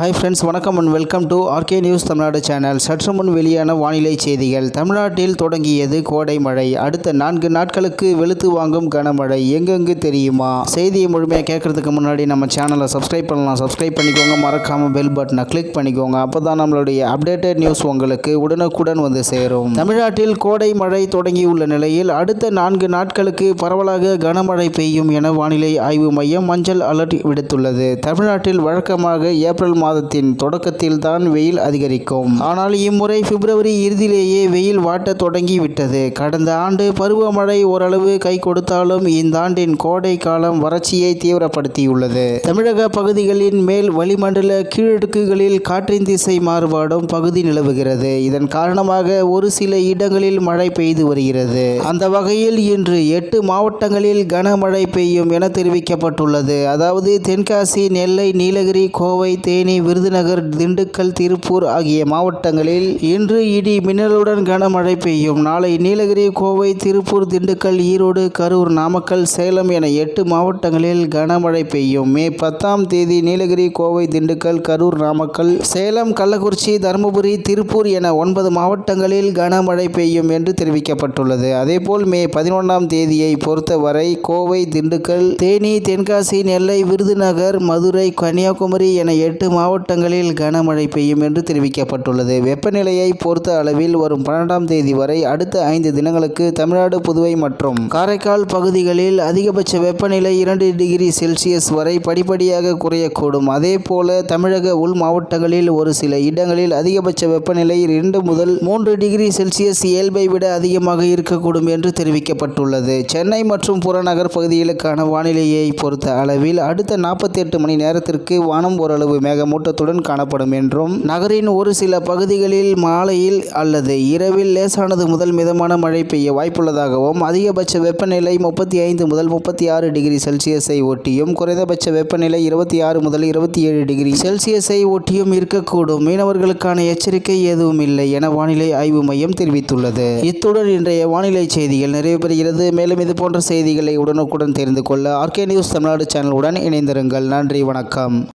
Hi friends வணக்கம் and welcome to RK news Tamil Nadu channel சற்று முன் வெளியான வானிலை செய்திகள். தமிழ்நாட்டில் தொடங்கியது கோடை மழை. அடுத்த நான்கு நாட்களுக்கு வெளுத்து வாங்கும் கனமழை. எங்கெங்கு தெரியுமா? செய்தியை முழுமையாக கேட்கறதுக்கு முன்னாடி நம்ம சேனலை சப்ஸ்கிரைப் பண்ணலாம். சப்ஸ்கிரைப் பண்ணிக்கோங்க. மறக்காமல் பெல் பட்டனை கிளிக் பண்ணிக்கோங்க. அப்போ தான் நம்மளுடைய அப்டேட்டட் நியூஸ் உங்களுக்கு உடனுக்குடன் வந்து சேரும். தமிழ்நாட்டில் கோடை மழை தொடங்கியுள்ள நிலையில் அடுத்த நான்கு நாட்களுக்கு பரவலாக கனமழை பெய்யும் என வானிலை ஆய்வு மையம் மஞ்சள் அலர்ட் விடுத்துள்ளது. தமிழ்நாட்டில் வழக்கமாக ஏப்ரல் மாதம் மாதத்தின் தொடக்கத்தில் தான் வெயில் அதிகரிக்கும். ஆனால் இம்முறை பிப்ரவரி இறுதியிலேயே வெயில் வாட்ட தொடங்கிவிட்டது. கடந்த ஆண்டு பருவமழை ஓரளவு கை கொடுத்தாலும் இந்த ஆண்டின் கோடை காலம் வறட்சியை தீவிரப்படுத்தியுள்ளது. தமிழக பகுதிகளின் மேல் வளிமண்டல கீழடுக்குகளில் காற்றின் திசை மாறுபாடும் பகுதி நிலவுகிறது. இதன் காரணமாக ஒரு சில இடங்களில் மழை பெய்து வருகிறது. அந்த வகையில் இன்று எட்டு மாவட்டங்களில் கனமழை பெய்யும் என தெரிவிக்கப்பட்டுள்ளது. அதாவது தென்காசி நெல்லை நீலகிரி கோவை தேனி விருதுநகர் திண்டுக்கல் திருப்பூர் ஆகிய மாவட்டங்களில் இன்று இடி மின்னலுடன் கனமழை பெய்யும். நாளை நீலகிரி கோவை திருப்பூர் திண்டுக்கல் ஈரோடு கரூர் நாமக்கல் சேலம் என எட்டு மாவட்டங்களில் கனமழை பெய்யும். மே பத்தாம் தேதி நீலகிரி கோவை திண்டுக்கல் கரூர் நாமக்கல் சேலம் கள்ளக்குறிச்சி தருமபுரி திருப்பூர் என ஒன்பது மாவட்டங்களில் கனமழை பெய்யும் என்று தெரிவிக்கப்பட்டுள்ளது. அதேபோல் மே பதினொன்றாம் தேதியை பொறுத்தவரை கோவை திண்டுக்கல் தேனி தென்காசி நெல்லை விருதுநகர் மதுரை கன்னியாகுமரி என எட்டு மாவட்டங்களில் கனமழை பெய்யும் என்று தெரிவிக்கப்பட்டுள்ளது. வெப்பநிலையை பொறுத்த அளவில் வரும் பன்னெண்டாம் தேதி வரை அடுத்த ஐந்து தினங்களுக்கு தமிழ்நாடு புதுவை மற்றும் காரைக்கால் பகுதிகளில் அதிகபட்ச வெப்பநிலை இரண்டு டிகிரி செல்சியஸ் வரை படிப்படியாக குறையக்கூடும். அதே போல தமிழக உள் மாவட்டங்களில் ஒரு சில இடங்களில் அதிகபட்ச வெப்பநிலை இரண்டு முதல் மூன்று டிகிரி செல்சியஸ் இயல்பை விட அதிகமாக இருக்கக்கூடும் என்று தெரிவிக்கப்பட்டுள்ளது. சென்னை மற்றும் புறநகர் பகுதிகளுக்கான வானிலையை பொறுத்த அளவில் அடுத்த நாற்பத்தி எட்டு மணி நேரத்திற்கு வானம் ஓரளவு மேகம் மூட்டத்துடன் காணப்படும் என்றும் நகரின் ஒரு சில பகுதிகளில் மாலையில் அல்லது இரவில் லேசானது முதல் மிதமான மழை பெய்ய வாய்ப்புள்ளதாகவும் அதிகபட்ச வெப்பநிலை முப்பத்தி ஐந்து முதல் முப்பத்தி ஆறு டிகிரி செல்சியஸை ஒட்டியும் குறைந்தபட்ச வெப்பநிலை இருபத்தி ஆறு முதல் இருபத்தி ஏழு டிகிரி செல்சியஸை ஒட்டியும் இருக்கக்கூடும். மீனவர்களுக்கான எச்சரிக்கை எதுவும் இல்லை என வானிலை ஆய்வு மையம் தெரிவித்துள்ளது. இத்துடன் இன்றைய வானிலை செய்திகள் நிறைவு பெறுகிறது மேலும் இது போன்ற செய்திகளை உடனுக்குடன் தெரிந்து கொள்ள ஆர்கே நியூஸ் தமிழ்நாடு சேனலுடன் இணைந்திருங்கள். நன்றி வணக்கம்.